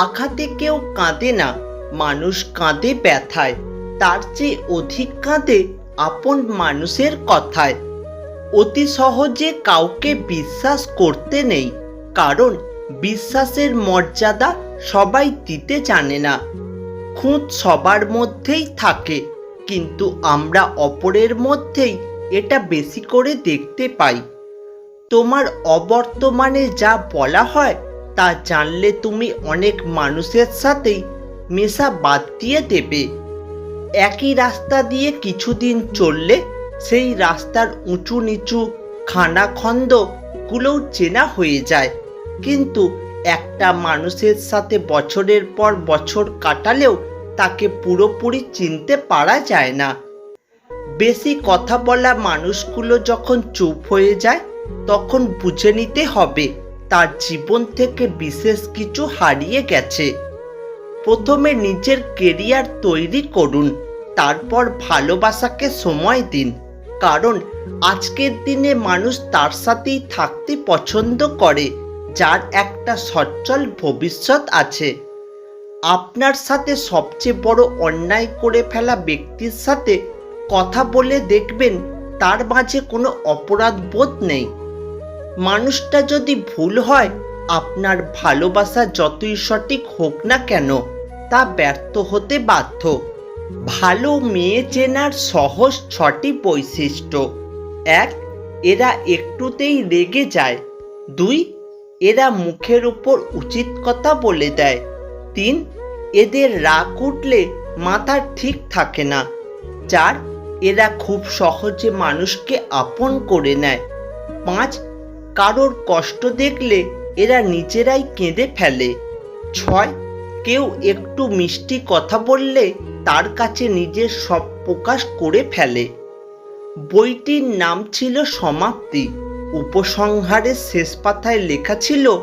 আঘাতে কেউ কাঁদে না, মানুষ কাঁদে ব্যথায়, তার চেয়ে অধিক কাঁদে আপন মানুষের কথায়। অতি সহজে কাউকে বিশ্বাস করতে নেই, কারণ বিশ্বাসের মর্যাদা সবাই দিতে জানে না। খুঁত সবার মধ্যেই থাকে, কিন্তু আমরা অপরের মধ্যেই এটা বেশি করে দেখতে পাই। তোমার অবর্তমানে যা বলা হয় তা জানলে তুমি অনেক মানুষের সাথেই মেশা বাদ দিয়ে দেবে। একই রাস্তা দিয়ে কিছুদিন চললে সেই রাস্তার উঁচু নিচু খানাখন্দগুলোও চেনা হয়ে যায়। কিন্তু একটা মানুষের সাথে বছরের পর বছর কাটালেও তাকে পুরোপুরি চিনতে পারা যায় না। বেশি কথা বলা মানুষগুলো যখন চুপ হয়ে যায়, তখন বুঝে নিতে হবে তার জীবন থেকে বিশেষ কিছু হারিয়ে গেছে। প্রথমে নিজের কেরিয়ার তৈরি করুন, তারপর ভালোবাসাকে সময় দিন, কারণ আজকের দিনে মানুষ তার সাথেই থাকতে পছন্দ করে, যার একটা সচ্ছল ভবিষ্যৎ আছে। আপনার সাথে সবচেয়ে বড় অন্যায় করে ফেলা ব্যক্তির সাথে কথা বলে দেখবেন তার মাঝে কোনো অপরাধ বোধ নেই। মানুষটা যদি ভুল হয়, আপনার ভালোবাসা যতই সঠিক হোক না কেন, তা ব্যর্থ হতে বাধ্য। ভালো মেয়ে চেনার সহজ ছটি বৈশিষ্ট্য। এক, এরা একটুতেই রেগে যায়। দুই, এরা মুখের উপর উচিত কথা বলে দেয়। তিন, এদের রাগ উঠলে মাথা ঠিক থাকে না। চার, এরা খুব সহজে মানুষকে আপন করে নেয়। পাঁচ কারোর কষ্ট দেখলে এরা নিজেরাই কেঁদে ফেলে। ছয়, কেউ একটু মিষ্টি কথা বললে তার কাছে নিজের সব প্রকাশ করে ফেলে। বইটির নাম ছিল সমাপ্তি। উপসংহারের শেষ পাতায় লেখা ছিল,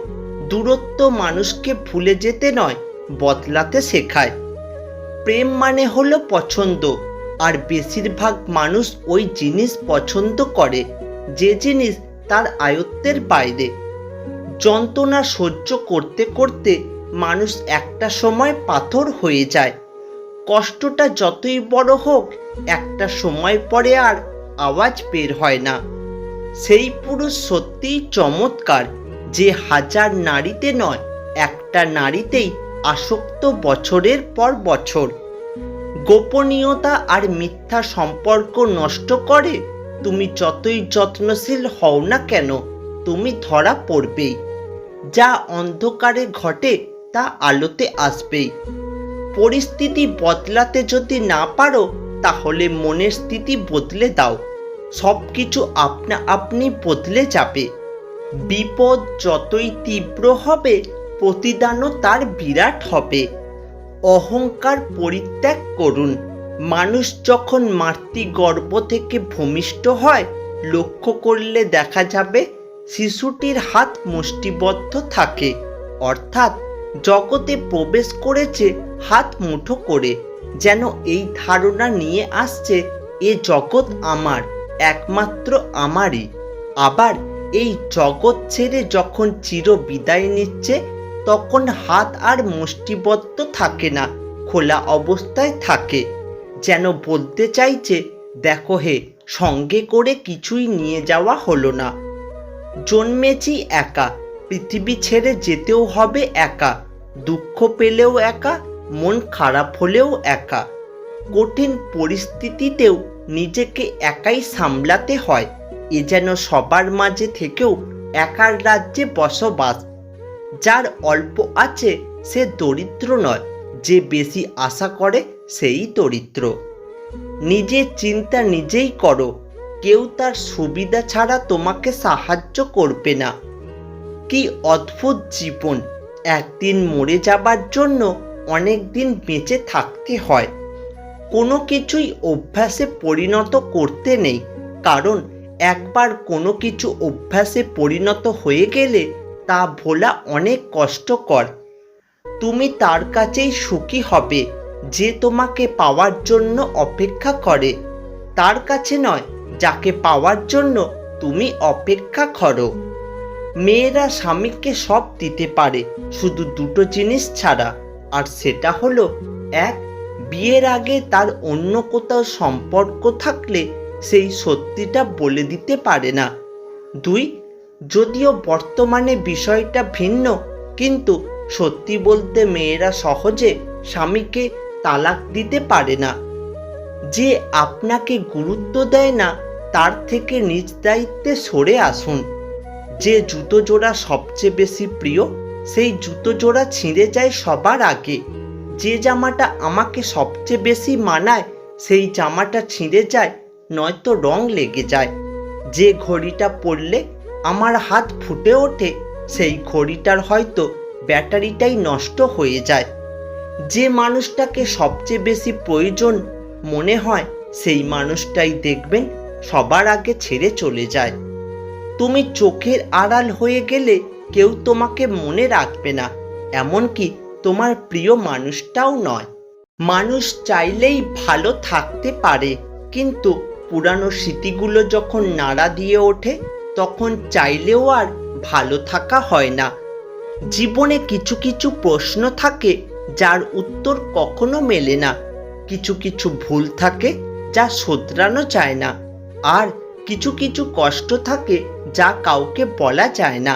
দূরত্ব মানুষকে ভুলে যেতে নয়, বদলাতে শেখায়। প্রেম মানে হলো পছন্দ, আর বেশিরভাগ মানুষ ওই জিনিস পছন্দ করে। যে জিনিস তার আয়ত্তের বাইরে। যন্ত্রণা সহ্য করতে করতে মানুষ একটা সময় পাথর হয়ে যায়। কষ্টটা যতই বড় হোক, একটা সময় পরে আর আওয়াজ বের হয় না। সেই পুরুষ সত্যিই চমৎকার, যে হাজার নারীতে নয়, একটা নারীতেই আসক্ত বছরের পর বছর। গোপনীয়তা আর মিথ্যা সম্পর্ক নষ্ট করে? তুমি যতই যত্নশীল হও না কেন, তুমি ধরা পড়বেই। যা অন্ধকারে ঘটে, তা আলোতে আসবেই। পরিস্থিতি বদলাতে যদি না পারো, তাহলে মনের স্থিতি বদলে দাও। সব কিছু আপনা আপনি বদলে যাবে। বিপদ যতই তীব্র হবে, প্রতিদানও তার বিরাট হবে। অহংকার পরিত্যাগ করুন। মানুষ যখন মাতৃগর্ভ থেকে ভূমিষ্ঠ হয়, লক্ষ্য করলে দেখা যাবে শিশুটির হাত মুষ্টিবদ্ধ থাকে। অর্থাৎ জগতে প্রবেশ করেছে হাত মুঠো করে। যেন এই ধারণা নিয়ে আসছে, এ জগৎ আমার, একমাত্র আমারই। আবার এই জগৎ ছেড়ে যখন চির বিদায় নিচ্ছে, তখন হাত আর মুষ্টিবদ্ধ থাকে না, খোলা অবস্থায় থাকে। যেন বলতে চাইছে, দেখো হে, সঙ্গে করে কিছুই নিয়ে যাওয়া হলো না। জন্মেছি একা, পৃথিবী ছেড়ে যেতেও হবে একা, দুঃখ পেলেও একা, মন খারাপ হলেও একা। কঠিন পরিস্থিতিতেও নিজেকে একাই সামলাতে হয়, এ যেন সবার মাঝে থেকেও একার রাজ্যে বসবাস। যার অল্প আছে সে দরিদ্র নয়, যে বেশি আশা করে সেই দরিদ্র। নিজের চিন্তা নিজেই করো, কেউ তার সুবিধা ছাড়া তোমাকে সাহায্য করবে না। কি অদ্ভুত জীবন, একদিন মরে যাবার জন্য অনেক দিন বেঁচে থাকতে হয়। কোনো কিছুই অভ্যাসে পরিণত করতে নেই, কারণ একবার কোনো কিছু অভ্যাসে পরিণত হয়ে গেলে তা ভোলা অনেক কষ্টকর। তুমি তার কাছেই সুখী হবে। যে তোমাকে পাওয়ার জন্য অপেক্ষা করে, তার কাছে নয়, যাকে পাওয়ার জন্য তুমি অপেক্ষা করো। মেয়েরা স্বামীকে সব দিতে পারে, শুধু দুটো জিনিস ছাড়া। আর সেটা হলো, এক, বিয়ের আগে তার অন্য কোথাও সম্পর্ক থাকলে সেই সত্যিটা বলে দিতে পারে না। দুই, যদিও বর্তমানে বিষয়টা ভিন্ন, কিন্তু সত্যি বলতে মেয়েরা সহজে স্বামীকে তালাক দিতে পারে না। যে আপনাকে গুরুত্ব দেয় না, তার থেকে নিজ দায়িত্বে সরে আসুন। যে জুতো জোড়া সবচেয়ে বেশি প্রিয়, সেই জুতো জোড়া ছিঁড়ে যায় সবার আগে। যে জামাটা আমাকে সবচেয়ে বেশি মানায়, সেই জামাটা ছিঁড়ে যায়, নয়তো রং লেগে যায়। যে ঘড়িটা পরলে আমার হাত ফুটে ওঠে, সেই ঘড়িটার হয়তো ব্যাটারিটাই নষ্ট হয়ে যায়। যে মানুষটাকে সবচেয়ে বেশি প্রয়োজন মনে হয়, সেই মানুষটাই দেখবেন সবার আগে ছেড়ে চলে যায়। তুমি চোখের আড়াল হয়ে গেলে কেউ তোমাকে মনে রাখবে না, এমনকি তোমার প্রিয় মানুষটাও নয়। মানুষ চাইলেই ভালো থাকতে পারে, কিন্তু পুরানো স্মৃতিগুলো যখন নাড়া দিয়ে ওঠে, তখন চাইলেও আর ভালো থাকা হয় না। জীবনে কিছু কিছু প্রশ্ন থাকে যার উত্তর কখনো মেলে না। কিছু কিছু ভুল থাকে যা শোধরানো চায় না, আর কিছু কিছু কষ্ট থাকে যা কাউকে বলা যায় না।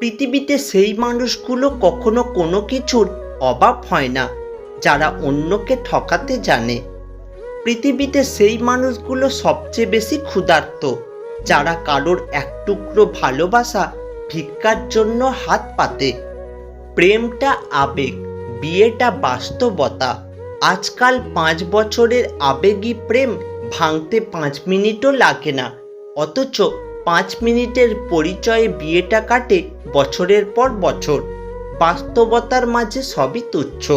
পৃথিবীতে সেই মানুষগুলো কখনো কোনো কিছুর অভাব হয় না, যারা অন্যকে ঠকাতে জানে। পৃথিবীতে সেই মানুষগুলো সবচেয়ে বেশি ক্ষুধার্ত, যারা কারোর এক টুকরো ভালোবাসা ভিক্ষার জন্য হাত পাতে। প্রেমটা আবেগ বিয়েটা বাস্তবতা। আজকাল পাঁচ বছরের আবেগী প্রেম ভাঙতে পাঁচ মিনিটও লাগে না। অথচ পাঁচ মিনিটের পরিচয়ে বিয়েটা কাটে বছরের পর বছর। বাস্তবতার মাঝে সবই তুচ্ছ।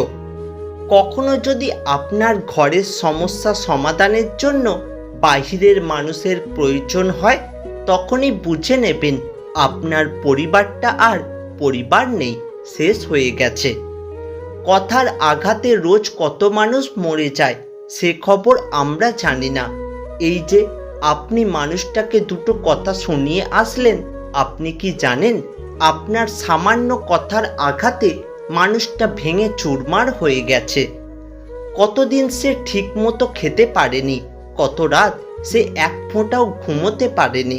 কখনো যদি আপনার ঘরের সমস্যা সমাধানের জন্য বাহিরের মানুষের প্রয়োজন হয়, তখনই বুঝে নেবেন আপনার পরিবারটা আর পরিবার নেই, শেষ হয়ে গেছে। কথার আঘাতে রোজ কত মানুষ মরে যায়, সে খবর আমরা জানি না। এই যে আপনি মানুষটাকে দুটো কথা শুনিয়ে আসলেন, আপনি কি জানেন? আপনার সামান্য কথার আঘাতে মানুষটা ভেঙে চুরমার হয়ে গেছে। কতদিন সে ঠিক মতো খেতে পারেনি, কত রাত সে এক ফোঁটাও ঘুমোতে পারেনি,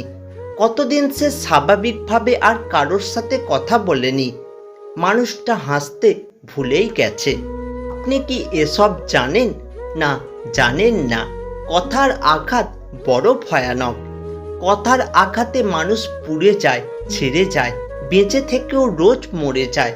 কতদিন সে স্বাভাবিকভাবে আর কারোর সাথে কথা বলেনি। মানুষটা হাসতে ভুলেই গেছে। আপনি কি এসব জানেন? না জানেন না। কথার আঘাত বড় ভয়ানক। কথার আঘাতে মানুষ পুড়ে যায়, ছেড়ে যায়, বেঁচে থেকেও রোজ মরে যায়।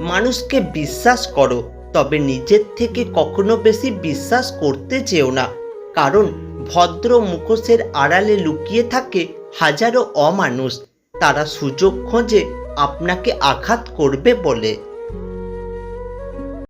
মানুষকে বিশ্বাস করো, তবে নিজের থেকে কখনো বেশি বিশ্বাস করতে চেও না। কারণ ভদ্র মুখোশের আড়ালে লুকিয়ে থাকে হাজারো অমানুষ। তারা সুযোগ খোঁজে, আপনাকে আঘাত করবে বলে।